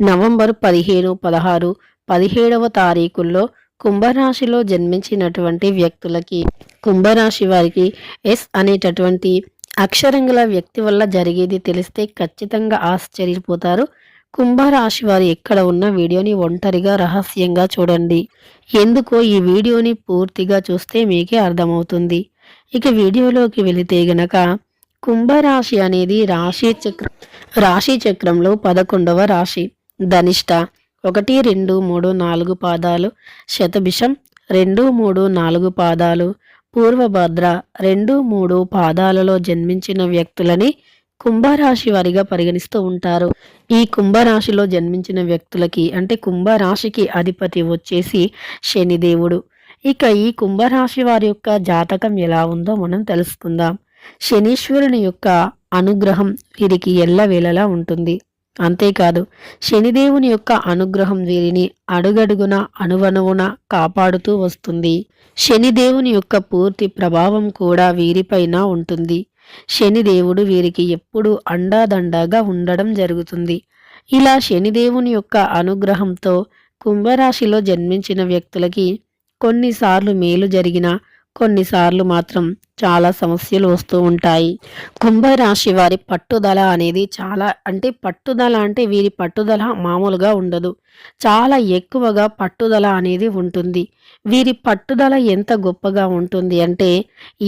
November పదిహేను పదహారు పదిహేడవ తారీఖుల్లో కుంభరాశిలో జన్మించినటువంటి వ్యక్తులకి కుంభరాశి వారికి ఎస్ అనేటటువంటి అక్షరం గల వ్యక్తి వల్ల జరిగేది తెలిస్తే ఖచ్చితంగా ఆశ్చర్యపోతారు. కుంభరాశి వారు ఎక్కడ ఉన్న వీడియోని ఒంటరిగా రహస్యంగా చూడండి. ఎందుకో ఈ వీడియోని పూర్తిగా చూస్తే మీకే అర్థమవుతుంది. ఇక వీడియోలోకి వెళితే గనక కుంభరాశి అనేది రాశి చక్రం రాశి చక్రంలో పదకొండవ రాశి. ధనిష్ట. ఒకటి రెండు మూడు నాలుగు పాదాలు. శతభిషం రెండు మూడు నాలుగు పాదాలు. పూర్వభద్ర రెండు మూడు పాదాలలో జన్మించిన వ్యక్తులని కుంభరాశి వారిగా పరిగణిస్తూ ఉంటారు. ఈ కుంభరాశిలో జన్మించిన వ్యక్తులకి అంటే కుంభరాశికి అధిపతి వచ్చేసి శనిదేవుడు. ఇక ఈ కుంభరాశి వారి యొక్క జాతకం ఎలా ఉందో మనం తెలుసుకుందాం. శనీశ్వరుని యొక్క అనుగ్రహం వీరికి ఎల్లవేళలా ఉంటుంది. అంతేకాదు శనిదేవుని యొక్క అనుగ్రహం వీరిని అడుగడుగున అణువణువున కాపాడుతూ వస్తుంది. శనిదేవుని యొక్క పూర్తి ప్రభావం కూడా వీరిపైన ఉంటుంది. శనిదేవుడు వీరికి ఎప్పుడూ అండాదండాగా ఉండడం జరుగుతుంది. ఇలా శనిదేవుని యొక్క అనుగ్రహంతో కుంభరాశిలో జన్మించిన వ్యక్తులకి కొన్నిసార్లు మేలు జరిగినా కొన్నిసార్లు మాత్రం చాలా సమస్యలు వస్తూ ఉంటాయి. కుంభరాశి వారి పట్టుదల అనేది చాలా అంటే పట్టుదల అంటే వీరి పట్టుదల మామూలుగా ఉండదు. చాలా ఎక్కువగా పట్టుదల అనేది ఉంటుంది. వీరి పట్టుదల ఎంత గొప్పగా ఉంటుంది అంటే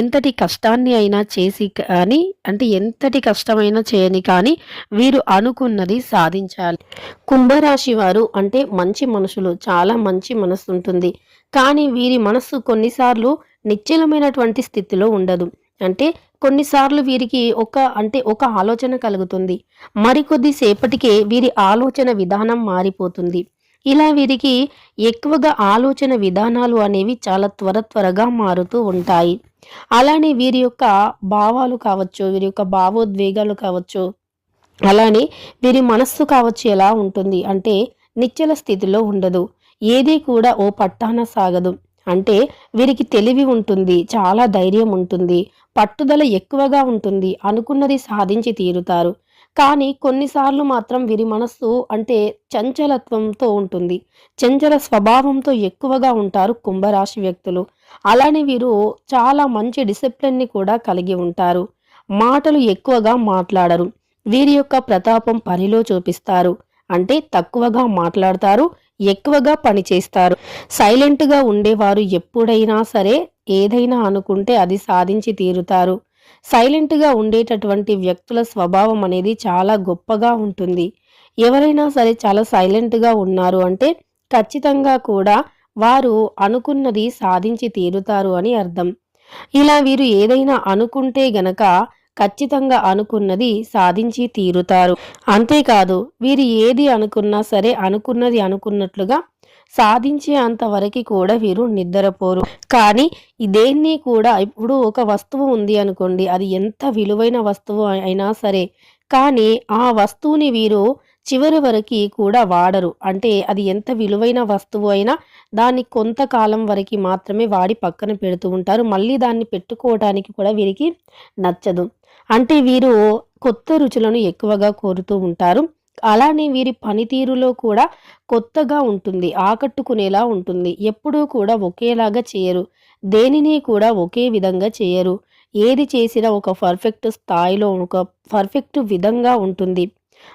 ఎంతటి కష్టాన్ని అయినా చేసి కానీ అంటే ఎంతటి కష్టమైనా చేయని కానీ వీరు అనుకున్నది సాధించాలి. కుంభరాశి వారు అంటే మంచి మనుషులు చాలా మంచి మనసు ఉంటుంది. కానీ వీరి మనస్సు కొన్నిసార్లు నిశ్చలమైనటువంటి స్థితిలో ఉండదు. అంటే కొన్నిసార్లు వీరికి ఒక అంటే ఒక ఆలోచన కలుగుతుంది. మరికొద్ది సేపటికే వీరి ఆలోచన విధానం మారిపోతుంది. ఇలా వీరికి ఎక్కువగా ఆలోచన విధానాలు అనేవి చాలా త్వర త్వరగా మారుతూ ఉంటాయి. అలానే వీరి యొక్క భావాలు కావచ్చు వీరి యొక్క భావోద్వేగాలు కావచ్చు అలానే వీరి మనస్సు కావచ్చు ఎలా ఉంటుంది అంటే నిశ్చల స్థితిలో ఉండదు. ఏది కూడా ఓ పట్టాన సాగదు. అంటే వీరికి తెలివి ఉంటుంది చాలా ధైర్యం ఉంటుంది పట్టుదల ఎక్కువగా ఉంటుంది అనుకున్నది సాధించి తీరుతారు. కానీ కొన్నిసార్లు మాత్రం వీరి మనస్సు అంటే చంచలత్వంతో ఉంటుంది. చంచల స్వభావంతో ఎక్కువగా ఉంటారు కుంభరాశి వ్యక్తులు. అలానే వీరు చాలా మంచి డిసిప్లిన్ని కూడా కలిగి ఉంటారు. మాటలు ఎక్కువగా మాట్లాడరు. వీరి యొక్క ప్రతాపం పనిలో చూపిస్తారు. అంటే తక్కువగా మాట్లాడతారు ఎక్కువగా పనిచేస్తారు సైలెంట్గా ఉండేవారు ఎప్పుడైనా సరే ఏదైనా అనుకుంటే అది సాధించి తీరుతారు. సైలెంట్గా ఉండేటటువంటి వ్యక్తుల స్వభావం అనేది చాలా గొప్పగా ఉంటుంది. ఎవరైనా సరే చాలా సైలెంట్గా ఉన్నారు అంటే ఖచ్చితంగా కూడా వారు అనుకున్నది సాధించి తీరుతారు అని అర్థం. ఇలా వీరు ఏదైనా అనుకుంటే గనక ఖచ్చితంగా అనుకున్నది సాధించి తీరుతారు. అంతేకాదు వీరు ఏది అనుకున్నా సరే అనుకున్నది అనుకున్నట్లుగా సాధించే అంతవరకు కూడా వీరు నిద్రపోరు. కానీ దేన్ని కూడా ఇప్పుడు ఒక వస్తువు ఉంది అనుకోండి అది ఎంత విలువైన వస్తువు అయినా సరే. కానీ ఆ వస్తువుని వీరు చివరి వరకు కూడా వాడరు. అంటే అది ఎంత విలువైన వస్తువు అయినా దాన్ని కొంతకాలం వరకు మాత్రమే వాడి పక్కన పెడుతూ ఉంటారు. మళ్ళీ దాన్ని పెట్టుకోవడానికి కూడా వీరికి నచ్చదు. అంటే వీరు కొత్త రుచులను ఎక్కువగా కోరుతూ ఉంటారు. అలానే వీరి పనితీరులో కూడా కొత్తగా ఉంటుంది ఆకట్టుకునేలా ఉంటుంది. ఎప్పుడూ కూడా ఒకేలాగా చేయరు దేనిని కూడా ఒకే విధంగా చేయరు. ఏది చేసినా ఒక పర్ఫెక్ట్ స్థాయిలో ఒక పర్ఫెక్ట్ విధంగా ఉంటుంది.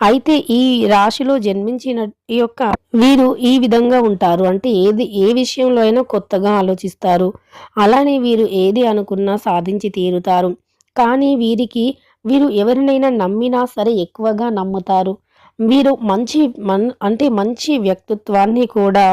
అయితే ఈ రాశిలో జన్మించిన ఈ యొక్క వీరు ఈ విధంగా ఉంటారు. అంటే ఏది ఏ విషయంలో అయినా కొత్తగా ఆలోచిస్తారు. అలానే వీరు ఏది అనుకున్నా సాధించి తీరుతారు. కానీ వీరికి వీరు ఎవరినైనా నమ్మినా సరే ఎక్కువగా నమ్ముతారు. వీరు మంచి మన్ అంటే మంచి వ్యక్తిత్వాన్ని కూడా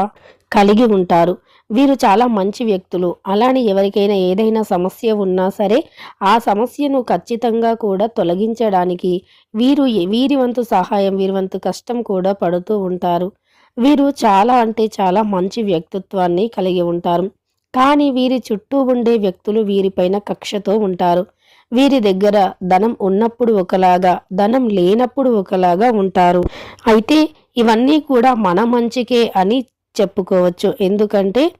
కలిగి ఉంటారు. వీరు చాలా మంచి వ్యక్తులు. అలానే ఎవరికైనా ఏదైనా సమస్య ఉన్నా సరే ఆ సమస్యను ఖచ్చితంగా కూడా తొలగించడానికి వీరు వీరి వంతు సహాయం వీరి వంతు కష్టం కూడా పడుతూ ఉంటారు. వీరు చాలా అంటే చాలా మంచి వ్యక్తిత్వాన్ని కలిగి ఉంటారు. కానీ వీరి చుట్టూ ఉండే వ్యక్తులు వీరిపైన కక్షతో ఉంటారు. వీరి దగ్గర ధనం ఉన్నప్పుడు ఒకలాగా ధనం లేనప్పుడు ఒకలాగా ఉంటారు. అయితే ఇవన్నీ కూడా మన మంచికే అని చెప్పుకోవచ్చు. ఎందుకంటే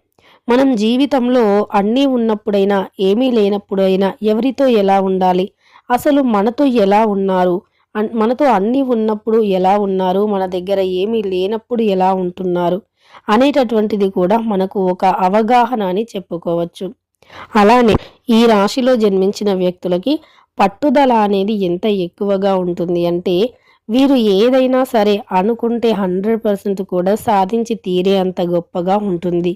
మనం జీవితంలో అన్నీ ఉన్నప్పుడైనా ఏమీ లేనప్పుడైనా ఎవరితో ఎలా ఉండాలి? అసలు మనతో ఎలా ఉన్నారు? అన్- మనతో అన్నీ ఉన్నప్పుడు ఎలా ఉన్నారు? మన దగ్గర ఏమీ లేనప్పుడు ఎలా ఉంటున్నారు? అనేటటువంటిది కూడా మనకు ఒక అవగాహన అని చెప్పుకోవచ్చు. అలానే ఈ రాశిలో జన్మించిన వ్యక్తులకి పట్టుదల అనేది ఎంత ఎక్కువగా ఉంటుంది అంటే వీరు ఏదైనా సరే అనుకుంటే హండ్రెడ్ పర్సెంట్ కూడా సాధించి తీరే అంత గొప్పగా ఉంటుంది.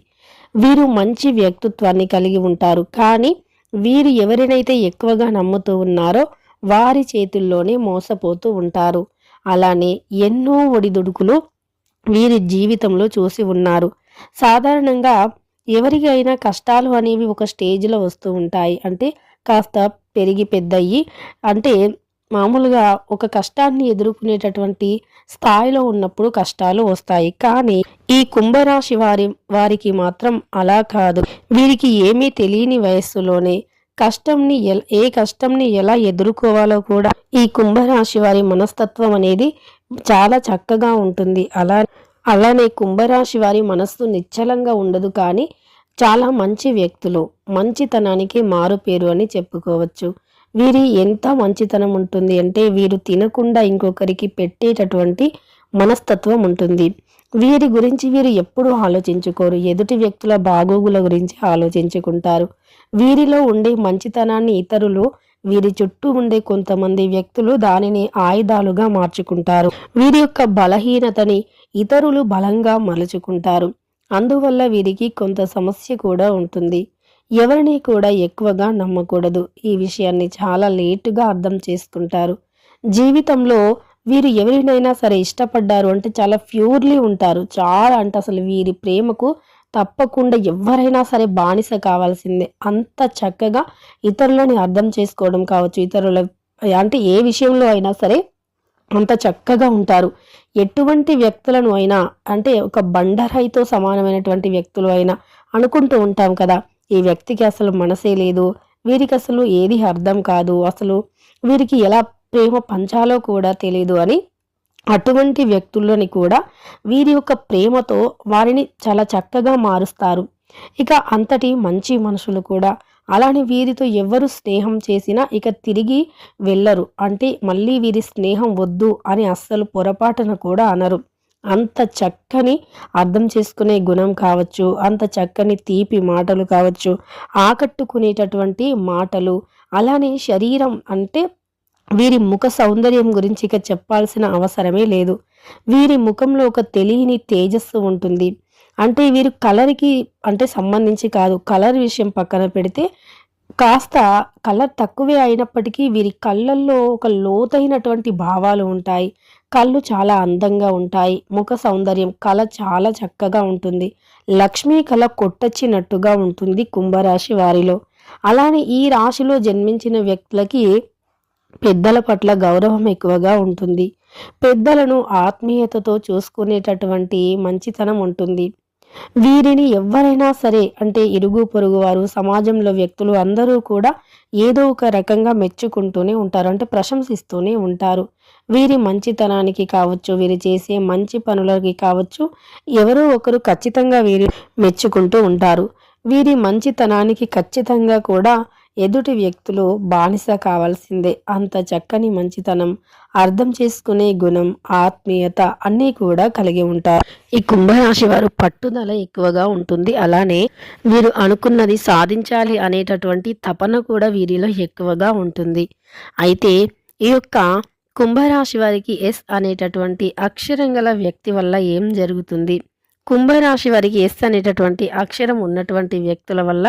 వీరు మంచి వ్యక్తిత్వాన్ని కలిగి ఉంటారు. కానీ వీరు ఎవరినైతే ఎక్కువగా నమ్ముతూ ఉన్నారో వారి చేతుల్లోనే మోసపోతూ ఉంటారు. అలానే ఎన్నో ఒడిదుడుకులు వీరి జీవితంలో చూసి ఉన్నారు. సాధారణంగా ఎవరికైనా కష్టాలు అనేవి ఒక స్టేజ్లో వస్తూ ఉంటాయి. అంటే కాస్త పెరిగి పెద్దయ్యి అంటే మామూలుగా ఒక కష్టాన్ని ఎదుర్కొనేటటువంటి స్థాయిలో ఉన్నప్పుడు కష్టాలు వస్తాయి. కానీ ఈ కుంభరాశి వారి వారికి మాత్రం అలా కాదు. వీరికి ఏమీ తెలియని వయస్సులోనే కష్టంని ఏ కష్టంని ఎలా ఎదుర్కోవాలో కూడా ఈ కుంభరాశి వారి మనస్తత్వం అనేది చాలా చక్కగా ఉంటుంది. అలా అలానే కుంభరాశి వారి మనస్సు నిశ్చలంగా ఉండదు కానీ చాలా మంచి వ్యక్తులు మంచితనానికి మారుపేరు అని చెప్పుకోవచ్చు. వీరి ఎంత మంచితనం ఉంటుంది అంటే వీరు తినకుండా ఇంకొకరికి పెట్టేటటువంటి మనస్తత్వం ఉంటుంది. వీరి గురించి వీరు ఎప్పుడూ ఆలోచించుకోరు. ఎదుటి వ్యక్తుల బాగోగుల గురించి ఆలోచించుకుంటారు. వీరిలో ఉండే మంచితనాన్ని ఇతరులు వీరి చుట్టూ ఉండే కొంతమంది వ్యక్తులు దానిని ఆయుధాలుగా మార్చుకుంటారు. వీరి యొక్క బలహీనతని ఇతరులు బలంగా మలుచుకుంటారు. అందువల్ల వీరికి కొంత సమస్య కూడా ఉంటుంది. ఎవరిని కూడా ఎక్కువగా నమ్మకూడదు. ఈ విషయాన్ని చాలా లేటుగా అర్థం చేసుకుంటారు. జీవితంలో వీరు ఎవరినైనా సరే ఇష్టపడ్డారు అంటే చాలా ప్యూర్లీ ఉంటారు. చాలా అంటే అసలు వీరి ప్రేమకు తప్పకుండా ఎవరైనా సరే బానిస కావాల్సిందే. అంత చక్కగా ఇతరులని అర్థం చేసుకోవడం కావచ్చు ఇతరుల అంటే ఏ విషయంలో అయినా సరే అంత చక్కగా ఉంటారు. ఎటువంటి వ్యక్తులను అయినా అంటే ఒక బండరాయితో సమానమైనటువంటి వ్యక్తులు అయినా అనుకుంటూ ఉంటాం కదా. ఈ వ్యక్తికి అసలు మనసే లేదు. వీరికి అసలు ఏది అర్థం కాదు. అసలు వీరికి ఎలా ప్రేమ పంచాలో కూడా తెలియదు అని అటువంటి వ్యక్తులని కూడా వీరి యొక్క ప్రేమతో వారిని చాలా చక్కగా మారుస్తారు. ఇక అంతటి మంచి మనుషులు కూడా అలానే వీరితో ఎవరు స్నేహం చేసినా ఇక తిరిగి వెళ్ళరు. అంటే మళ్ళీ వీరి స్నేహం వద్దు అని అస్సలు పొరపాటున కూడా అనరు. అంత చక్కని అర్థం చేసుకునే గుణం కావచ్చు అంత చక్కని తీపి మాటలు కావచ్చు ఆకట్టుకునేటటువంటి మాటలు అలానే శరీరం అంటే వీరి ముఖ సౌందర్యం గురించి ఇక చెప్పాల్సిన అవసరమే లేదు. వీరి ముఖంలో ఒక తెలియని తేజస్సు ఉంటుంది. అంటే వీరు కలర్కి అంటే సంబంధించి కాదు కలర్ విషయం పక్కన పెడితే కాస్త కలర్ తక్కువే అయినప్పటికీ వీరి కళ్ళల్లో ఒక లోతైనటువంటి భావాలు ఉంటాయి. కళ్ళు చాలా అందంగా ఉంటాయి. ముఖ సౌందర్యం కళ చాలా చక్కగా ఉంటుంది. లక్ష్మీ కళ కొట్టచ్చినట్టుగా ఉంటుంది కుంభరాశి వారిలో. అలానే ఈ రాశిలో జన్మించిన వ్యక్తులకి పెద్దల పట్ల గౌరవం ఎక్కువగా ఉంటుంది. పెద్దలను ఆత్మీయతతో చూసుకునేటటువంటి మంచితనం ఉంటుంది. వీరిని ఎవరైనా సరే అంటే ఇరుగు పొరుగు వారు సమాజంలో వ్యక్తులు అందరూ కూడా ఏదో ఒక రకంగా మెచ్చుకుంటూనే ఉంటారు అంటే ప్రశంసిస్తూనే ఉంటారు. వీరి మంచితనానికి కావచ్చు వీరు చేసే మంచి పనులకి కావచ్చు ఎవరో ఒకరు ఖచ్చితంగా వీరు మెచ్చుకుంటూ ఉంటారు. వీరి మంచితనానికి ఖచ్చితంగా కూడా ఎదుటి వ్యక్తులు బానిస కావాల్సిందే. అంత చక్కని మంచితనం అర్థం చేసుకునే గుణం ఆత్మీయత అన్నీ కూడా కలిగి ఉంటారు. ఈ కుంభరాశి వారు పట్టుదల ఎక్కువగా ఉంటుంది. అలానే వీరు అనుకున్నది సాధించాలి అనేటటువంటి తపన కూడా వీరిలో ఎక్కువగా ఉంటుంది. అయితే ఈ యొక్క కుంభరాశి వారికి ఎస్ అనేటటువంటి అక్షరం గల వ్యక్తి వల్ల ఏం జరుగుతుంది? కుంభరాశి వారికి ఎస్ అనేటటువంటి అక్షరం ఉన్నటువంటి వ్యక్తుల వల్ల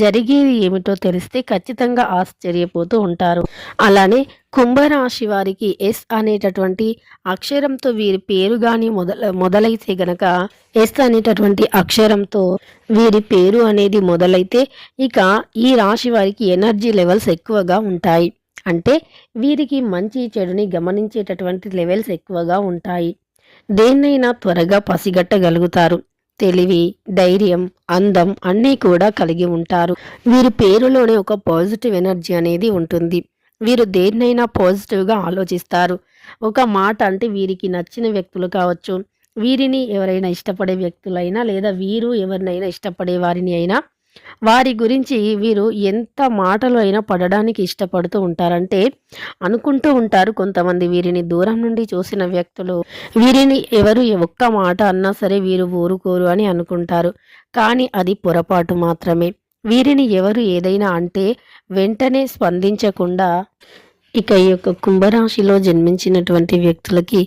జరిగేది ఏమిటో తెలిస్తే ఖచ్చితంగా ఆశ్చర్యపోతూ ఉంటారు. అలానే కుంభరాశి వారికి ఎస్ అనేటటువంటి అక్షరంతో వీరి పేరు కానీ మొదల మొదలైతే గనక ఎస్ అనేటటువంటి అక్షరంతో వీరి పేరు అనేది మొదలైతే ఇక ఈ రాశి వారికి ఎనర్జీ లెవెల్స్ ఎక్కువగా ఉంటాయి. అంటే వీరికి మంచి చెడుని గమనించేటటువంటి లెవెల్స్ ఎక్కువగా ఉంటాయి. దేన్నైనా త్వరగా పసిగట్టగలుగుతారు. తెలివి ధైర్యం అందం అన్నీ కూడా కలిగి ఉంటారు. వీరి పేరులోనే ఒక పాజిటివ్ ఎనర్జీ అనేది ఉంటుంది. వీరు దేన్నైనా పాజిటివ్గా ఆలోచిస్తారు. ఒక మాట అంటే వీరికి నచ్చిన వ్యక్తులు కావచ్చు. వీరిని ఎవరైనా ఇష్టపడే వ్యక్తులైనా లేదా వీరు ఎవరినైనా ఇష్టపడే వారిని అయినా వారి గురించి వీరు ఎంత మాటలు అయినా పడడానికి ఇష్టపడుతూ ఉంటారంటే అనుకుంటూ ఉంటారు కొంతమంది వీరిని దూరం నుండి చూసిన వ్యక్తులు. వీరిని ఎవరు ఒక్క మాట అన్నా సరే వీరు ఊరుకోరు అని అనుకుంటారు. కానీ అది పొరపాటు మాత్రమే. వీరిని ఎవరు ఏదైనా అంటే వెంటనే స్పందించకుండా ఇక ఈ యొక్క కుంభరాశిలో జన్మించినటువంటి వ్యక్తులకి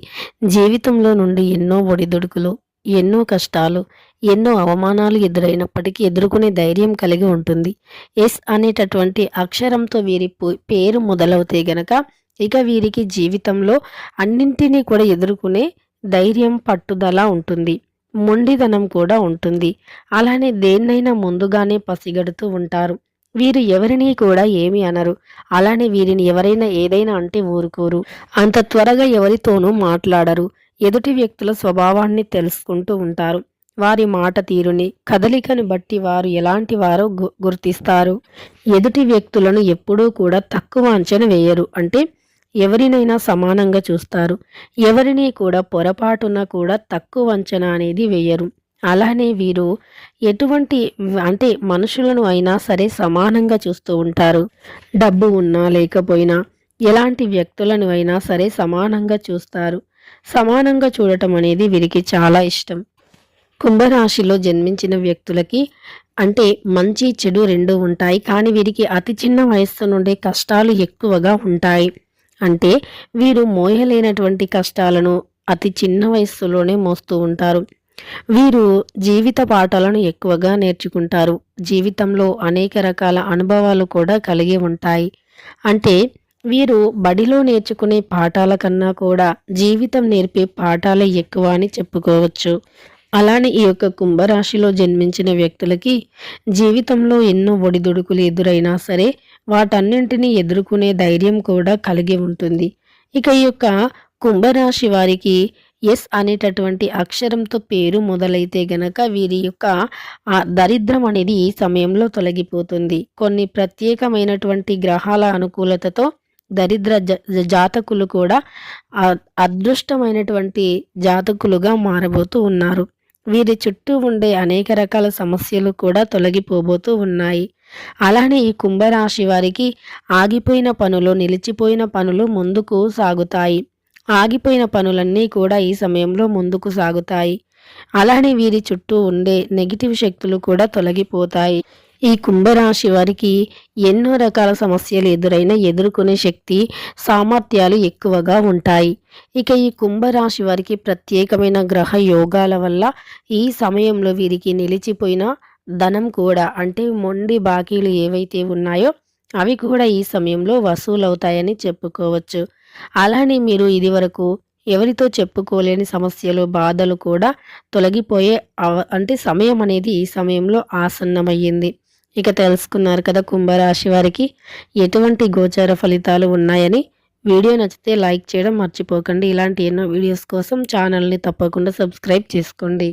జీవితంలో నుండి ఎన్నో ఒడిదుడుకులు ఎన్నో కష్టాలు ఎన్నో అవమానాలు ఎదురైనప్పటికీ ఎదుర్కొనే ధైర్యం కలిగి ఉంటుంది. ఎస్ అనేటటువంటి అక్షరంతో వీరి పేరు మొదలవుతే గనక ఇక వీరికి జీవితంలో అన్నింటినీ కూడా ఎదుర్కొనే ధైర్యం పట్టుదల ఉంటుంది. మొండిదనం కూడా ఉంటుంది. అలానే దేన్నైనా ముందుగానే పసిగడుతూ ఉంటారు. వీరు ఎవరిని కూడా ఏమి అనరు. అలానే వీరిని ఎవరైనా ఏదైనా అంటే ఊరుకోరు. అంత త్వరగా ఎవరితోనూ మాట్లాడరు. ఎదుటి వ్యక్తుల స్వభావాన్ని తెలుసుకుంటూ ఉంటారు. వారి మాట తీరుని కదలికను బట్టి వారు ఎలాంటి వారో గు- గుర్తిస్తారు. ఎదుటి వ్యక్తులను ఎప్పుడూ కూడా తక్కువ అంచనా వేయరు. అంటే ఎవరినైనా సమానంగా చూస్తారు. ఎవరిని కూడా పొరపాటున కూడా తక్కువ అంచనా అనేది వేయరు. అలానే వీరు ఎటువంటి అంటే మనుషులను అయినా సరే సమానంగా చూస్తూ ఉంటారు. డబ్బు ఉన్నా లేకపోయినా ఎలాంటి వ్యక్తులను అయినా సరే సమానంగా చూస్తారు. సమానంగా చూడటం అనేది వీరికి చాలా ఇష్టం. కుంభరాశిలో జన్మించిన వ్యక్తులకి అంటే మంచి చెడు రెండు ఉంటాయి. కానీ వీరికి అతి చిన్న వయస్సు నుండే కష్టాలు ఎక్కువగా ఉంటాయి. అంటే వీరు మోయలేనటువంటి కష్టాలను అతి చిన్న వయస్సులోనే మోస్తూ ఉంటారు. వీరు జీవిత పాఠాలను ఎక్కువగా నేర్చుకుంటారు. జీవితంలో అనేక రకాల అనుభవాలు కూడా కలిగి ఉంటాయి. అంటే వీరు బడిలో నేర్చుకునే పాఠాల కన్నా కూడా జీవితం నేర్పే పాఠాలే ఎక్కువ అని చెప్పుకోవచ్చు. అలానే ఈ యొక్క కుంభరాశిలో జన్మించిన వ్యక్తులకి జీవితంలో ఎన్నో ఒడిదుడుకులు ఎదురైనా సరే వాటన్నింటినీ ఎదుర్కొనే ధైర్యం కూడా కలిగి ఉంటుంది. ఇక ఈ యొక్క కుంభరాశి వారికి ఎస్ అనేటటువంటి అక్షరంతో పేరు మొదలైతే గనక వీరి యొక్క దరిద్రం అనేది ఈ సమయంలో తొలగిపోతుంది. కొన్ని ప్రత్యేకమైనటువంటి గ్రహాల అనుకూలతతో దరిద్ర జ- జాతకులు కూడా అదృష్టమైనటువంటి జాతకులుగా మారబోతూ ఉన్నారు. వీరి చుట్టూ ఉండే అనేక రకాల సమస్యలు కూడా తొలగిపోబోతూ ఉన్నాయి. అలానే ఈ కుంభరాశి వారికి ఆగిపోయిన పనులు నిలిచిపోయిన పనులు ముందుకు సాగుతాయి. ఆగిపోయిన పనులన్నీ కూడా ఈ సమయంలో ముందుకు సాగుతాయి. అలానే వీరి చుట్టూ ఉండే నెగిటివ్ శక్తులు కూడా తొలగిపోతాయి. ఈ కుంభరాశి వారికి ఎన్నో రకాల సమస్యలు ఎదురైనా ఎదుర్కొనే శక్తి సామర్థ్యాలు ఎక్కువగా ఉంటాయి. ఇక ఈ కుంభరాశి వారికి ప్రత్యేకమైన గ్రహ యోగాల వల్ల ఈ సమయంలో వీరికి నిలిచిపోయిన ధనం కూడా అంటే మొండి బాకీలు ఏవైతే ఉన్నాయో అవి కూడా ఈ సమయంలో వసూలవుతాయని చెప్పుకోవచ్చు. అలానే మీరు ఇదివరకు ఎవరితో చెప్పుకోలేని సమస్యలు బాధలు కూడా తొలగిపోయే అవ అంటే సమయం అనేది ఈ సమయంలో ఆసన్నమయ్యింది. ఇక తెలుసుకున్నారు కదా కుంభరాశి వారికి ఎటువంటి గోచార ఫలితాలు ఉన్నాయని. వీడియో నచ్చితే లైక్ చేయడం మర్చిపోకండి. ఇలాంటి ఎన్నో వీడియోస్ కోసం ఛానల్ని తప్పకుండా సబ్స్క్రైబ్ చేసుకోండి.